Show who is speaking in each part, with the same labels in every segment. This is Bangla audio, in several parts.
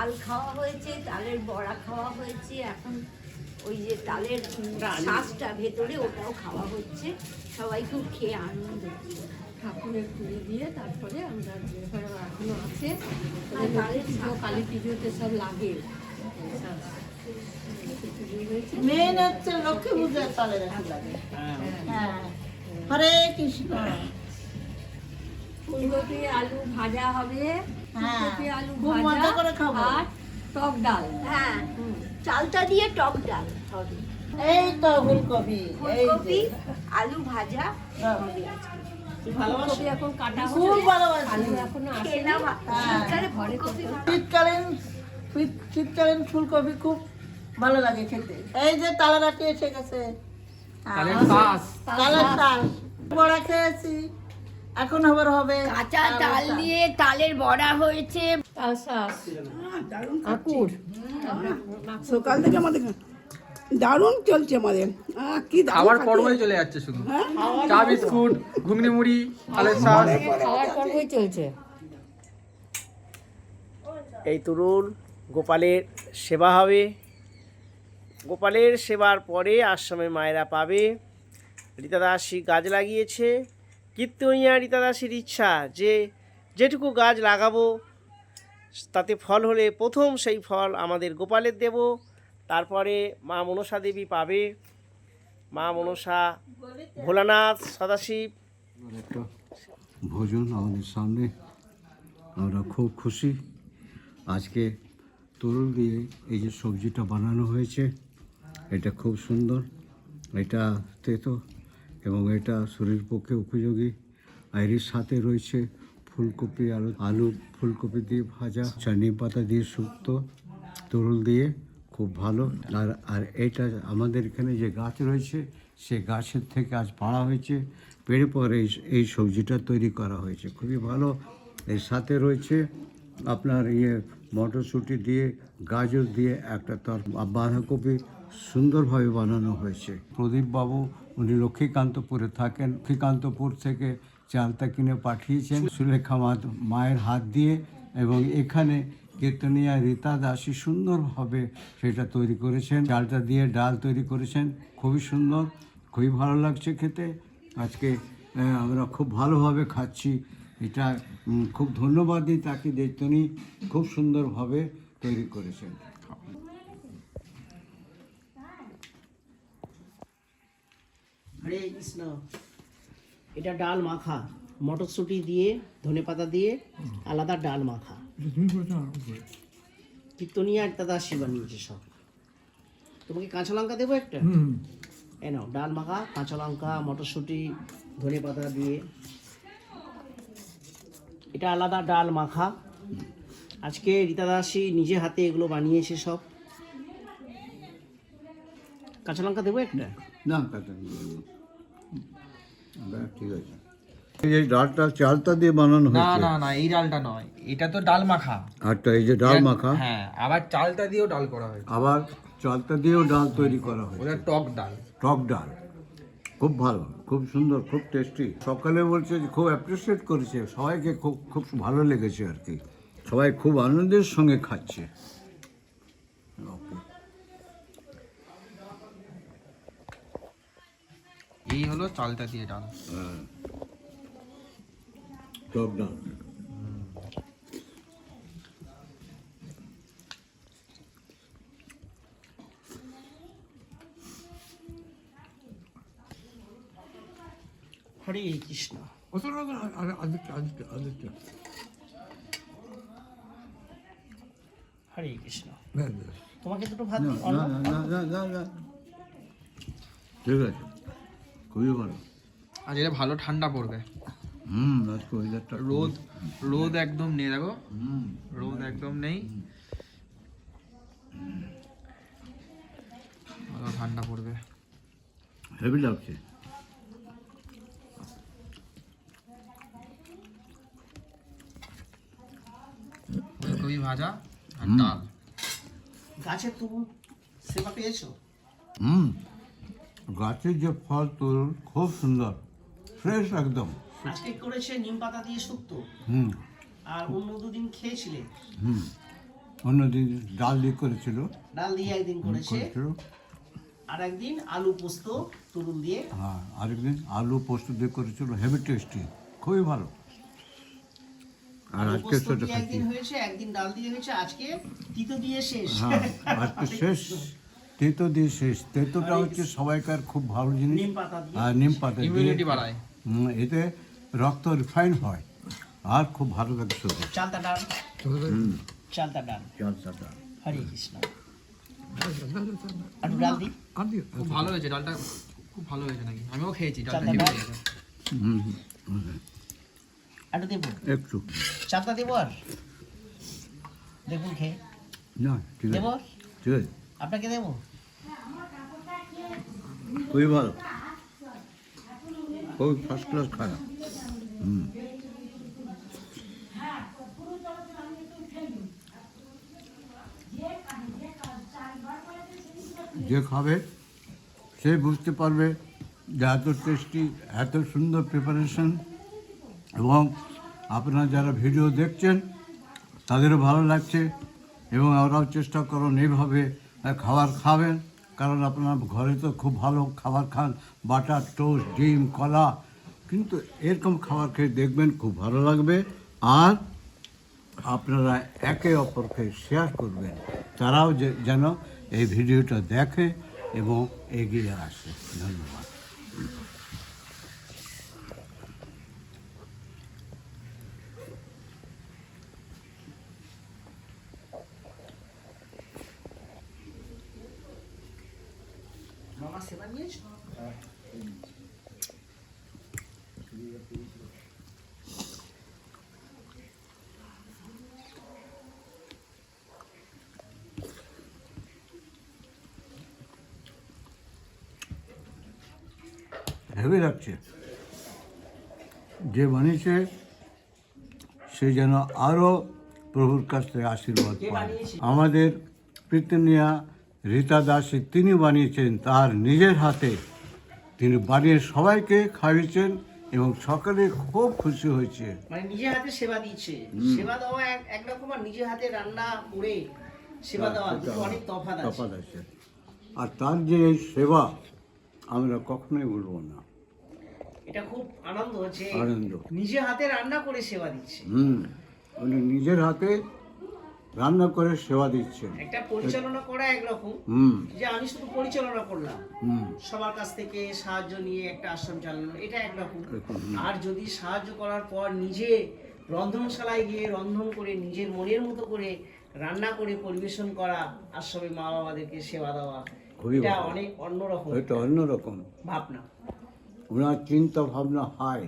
Speaker 1: তাল খাওয়া হয়েছে তালের বড়া খাওয়া হয়েছে এখন ওই যে তালের শ্বাসটা ভেতরে ওটাও খাওয়া হচ্ছে। সবাই খুব খেয়ে আনন্দ
Speaker 2: ঠাকুরের পুজো দিয়ে তারপরে আমরা যে এখনও আছে
Speaker 1: আর
Speaker 2: ওদের পুজো কালী পুজোতে সব লাগে।
Speaker 3: মেন হচ্ছে লক্ষ্মী পূজার তালে রাখি লাগে। হ্যাঁ। হরে কৃষ্ণ।
Speaker 2: ফুলকপি আলু ভাজা হবে।
Speaker 3: হ্যাঁ,
Speaker 2: ফুলকপি আলু
Speaker 3: খুব মজা করে খাব।
Speaker 2: আর টক ডাল।
Speaker 1: হ্যাঁ। চালটা দিয়ে টক ডাল হবে।
Speaker 3: এই তো ফুলকপি
Speaker 1: ফুলকপি আলু ভাজা
Speaker 3: হ্যাঁ।
Speaker 1: হবে
Speaker 3: হ্যাঁ। শীতকালীন শীতকালীন ফুলকপি খুব ভালো লাগে খেতে। এই যে তালারাটি এসে গেছে? বড়া খেয়েছি। এখন আবার হবে
Speaker 1: কাঁচা তাল দিয়ে তালের বড়া হয়েছে।
Speaker 2: তাল শাঁস আকুর
Speaker 4: সকাল থেকে আমাদের দারুণ চলছে আমাদের। কি খাচ্ছে।
Speaker 5: পর্বই চলে যাচ্ছে শুধু।
Speaker 4: হ্যাঁ?
Speaker 5: চা বিস্কুট ঘুগনি মুড়ি তালের শ্বাস
Speaker 2: খাওয়ার পর্বই চলছে।
Speaker 6: এই তরুণ গোপালের সেবা হবে। গোপালের সেবার পরে আশ্রমে মায়েরা পাবে। রীতাদাসী গাছ লাগিয়েছে। কীর্তনিয়া রীতাদাসীর ইচ্ছা যে যেটুকু গাছ লাগাবো, তাতে ফল হলে প্রথম সেই ফল আমাদের গোপালের দেব, তারপরে মা মনসা দেবী পাবে। মা মনসা, ভোলানাথ সদাশিব।
Speaker 7: ভোজন আমাদের সামনে। আমরা খুব খুশি। আজকে তরুল দিয়ে এই যে সবজিটা বানানো হয়েছে, এটা খুব সুন্দর। এটা তেতো এবং এটা শরীর পক্ষে উপযোগী। আর এর সাথে রয়েছে ফুলকপি আলু আলু ফুলকপি দিয়ে ভাজা, চাটনি পাতা দিয়ে শুক্তো, তরুল দিয়ে খুব ভালো। আর আর এটা আমাদের এখানে যে গাছ রয়েছে, সে গাছের থেকে আজ পাড়া হয়েছে। পেড়ে পরে এই এই সবজিটা তৈরি করা হয়েছে। খুবই ভালো। এর সাথে রয়েছে আপনার ইয়ে মটরশুঁটি দিয়ে, গাজর দিয়ে একটা তর বাঁধাকপি সুন্দরভাবে বানানো হয়েছে। প্রদীপবাবু, উনি লক্ষ্মীকান্তপুরে থাকেন। লক্ষ্মীকান্তপুর থেকে চালটা কিনে পাঠিয়েছেন। সুলেখা মায়ের হাত দিয়ে এবং এখানে কীর্তনিয়া রীতা দাসী সুন্দরভাবে সেটা তৈরি করেছেন। চালটা দিয়ে ডাল তৈরি করেছেন। খুবই সুন্দর, খুবই ভালো লাগছে খেতে। আজকে আমরা খুব ভালোভাবে খাচ্ছি। এটা খুব ধন্যবাদ দিই তাকে যে তিনি খুব সুন্দরভাবে তৈরি করেছেন।
Speaker 6: হরে কৃষ্ণ। এটা ডাল মাখা। মটরশুঁটি দিয়ে ধনেপাতা দিয়ে আলাদা ডাল মাখা। কীর্তনিয়া একটা দাসী বানিয়েছে সব। তোমাকে কাঁচা লঙ্কা দেবো একটা? এ নাও ডাল মাখা কাঁচা লঙ্কা মটরশুঁটি ধনেপাতা দিয়ে। এটা আলাদা ডাল মাখা। আজকে রীতা দাসী নিজে হাতে এগুলো বানিয়েছে সব। কাঁচা লঙ্কা দেবো একটা?
Speaker 7: না ঠিক আছে। এই ডালটা চালটা দিয়ে বানানো
Speaker 5: না
Speaker 7: হয়েছে।
Speaker 5: না না এই ডালটা নয়। এটা তো ডাল মাখা।
Speaker 7: আরটা এই যে ডাল মাখা।
Speaker 5: হ্যাঁ আবার চালটা দিয়েও ডাল করা
Speaker 7: আবার চালটা দিয়েও ডাল তৈরি করা হয়েছে।
Speaker 5: ওটা টক ডাল।
Speaker 7: টক ডাল। খুব ভালো। খুব সুন্দর খুব টেস্টি সকালে বলছে যে খুব অ্যাপ্রিসিয়েট করেছে সবাইকে খুব খুব ভালো লেগেছে আর কি। সবাই খুব আনন্দের সঙ্গে খাচ্ছে।
Speaker 5: এই হলো চালটা দিয়ে ডাল।
Speaker 7: টক ডাল
Speaker 6: হরে কৃষ্ণ হরে কৃষ্ণ তোমাকে দুটো ভাত
Speaker 7: ঠিক আছে। খুবই ভালো।
Speaker 5: আজ এটা ভালো ঠান্ডা পড়বে।
Speaker 7: হুম আজকে ওয়েদারটা
Speaker 5: রোদ রোদ একদম নেই দেখো।
Speaker 7: হুম।
Speaker 5: রোদ একদম নেই। ভালো ঠান্ডা পড়বে।
Speaker 7: হেভি লাগছে
Speaker 5: ফুলকপি ভাজা আর ডাল।
Speaker 6: গাছের তবু সেবা পেয়েছ?
Speaker 7: হুম। গাছের যে ফল তোর খুব সুন্দর। ফ্রেশ একদম।
Speaker 6: আজকে করেছে নিম পাতা দিয়ে শুক্তো।
Speaker 7: হুম।
Speaker 6: আর অন্য দুদিন খেয়েছিলে?
Speaker 7: হুম। অন্যদিন ডাল দিয়ে করেছিল।
Speaker 6: ডাল দিয়ে একদিন করেছে। আর একদিন আলু পোস্ত তরুল দিয়ে।
Speaker 7: হ্যাঁ আরেকদিন আলু পোস্ত দিয়ে করেছিল। হেভি টেস্টি খুবই ভালো। আর আজকে সেটা
Speaker 6: একদিন হয়েছে একদিন ডাল দিয়ে হয়েছে আজকে তিতো দিয়ে শেষ।
Speaker 7: হ্যাঁ আজকে শেষ। তেতো দিয়ে শেষ। তেতোটা হচ্ছে সবাইকার খুব ভালো জিনিস।
Speaker 6: নিম পাতা
Speaker 7: আর নিম পাতা
Speaker 5: ইমিউনিটি বাড়ায়।
Speaker 7: এতে রক্ত রিফাইন হয়। আর খুব ভালো লাগে
Speaker 6: চালতা ডাল। চালতা ডাল। হরে কৃষ্ণ। আর ডাল দিই
Speaker 5: খুব ভালো হয়েছে ডালটা খুব ভালো হয়েছে নাকি? আমিও খেয়েছি ডালটা
Speaker 7: হুম,
Speaker 6: আলু দেবো?
Speaker 7: একটু।
Speaker 6: চালতা দেবো আর? দেখুন খেয়ে
Speaker 7: না ঠিক আছে।
Speaker 6: দেবো?
Speaker 7: ঠিক আছে।
Speaker 6: আপনাকে দেবো?
Speaker 7: খুবই ভালো। খুবই ফার্স্ট ক্লাস খারাপ হুম। যে খাবে সে বুঝতে পারবে যে এত টেস্টি এত সুন্দর প্রিপারেশন এবং আপনারা যারা ভিডিও দেখছেন, তাদেরও ভালো লাগছে এবং আমরাও চেষ্টা করুন এইভাবে খাবার খাবেন। কারণ আপনার ঘরে তো খুব ভালো খাবার খান বাটার টোস্ট, ডিম, কলা। কিন্তু এরকম খাবার খেয়ে দেখবেন খুব ভালো লাগবে। আর আপনারা একে অপরকে শেয়ার করবেন। তারাও যেন এই ভিডিওটা দেখে এবং এগিয়ে আসে। ধন্যবাদ। হেভি লাগছে। যে বানিয়েছে সে যেন আরও প্রভুর কাছ থেকে আশীর্বাদ পায়। আমাদের প্রীতনিয়া রীতা দাসী তিনি বানিয়েছেন তার নিজের হাতে। তিনি বানিয়ে সবাইকে খাইয়েছেন এবং সকলে খুব খুশি হয়েছে।
Speaker 6: মানে নিজের হাতে সেবা দিচ্ছে সেবা দেওয়া একরকম আর নিজের হাতে রান্না করে সেবা দেওয়া অনেক তফাৎ আছে।
Speaker 7: তফাৎ আছে। আর তার যে এই সেবা আমরা কখনোই ভুলবো না।
Speaker 6: এটা খুব আনন্দ হচ্ছে
Speaker 7: আনন্দ।
Speaker 6: নিজে হাতে রান্না করে সেবা দিচ্ছে
Speaker 7: হুম। উনি নিজের হাতে রান্না করে সেবা দিচ্ছেন।
Speaker 6: একটা পরিচালনা করা একরকম যে আমি শুধু পরিচালনা করলাম। সবার কাছ থেকে সাহায্য নিয়ে একটা আশ্রম চালানো এটা একরকম। আর যদি সাহায্য করার পর নিজে রন্ধনশালায় গিয়ে রন্ধন করে নিজের মনের মতো করে রান্না করে পরিবেশন করা আশ্রমে মা বাবাদেরকে সেবা দেওয়া এটা। অনেক অন্যরকম
Speaker 7: এটা অন্যরকম।
Speaker 6: ভাবনা।
Speaker 7: ওনার চিন্তা ভাবনা হয়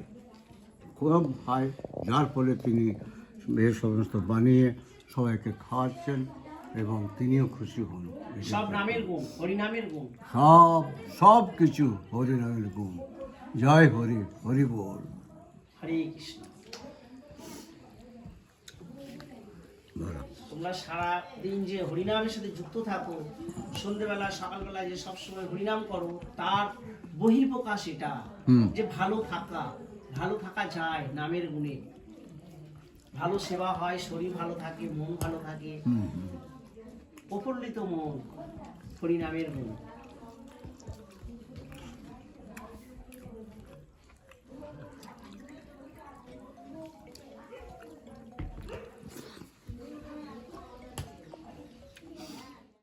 Speaker 7: খুব হয় যার ফলে তিনি এ সমস্ত বানিয়ে সবাইকে খাওয়াচ্ছেন এবং তিনিও খুশি হন।
Speaker 6: সব নামের গুণ হরিনামের গুণ।
Speaker 7: সব সব কিছু হরিনামের গুণ। জয় হরি হরি বল।
Speaker 6: হরে কৃষ্ণ। তোমরা সারা দিন যে হরিনামের সাথে যুক্ত থাকো সন্ধ্যেবেলা সকালবেলা যে সবসময় হরিনাম করো তার বহির্প্রকাশ এটা। যে ভালো থাকা ভালো থাকা যায় নামের গুণে। ভালো সেবা হয় শরীর ভালো থাকে মন ভালো থাকে। প্রফুল্লিত মন হরিনামের গুণ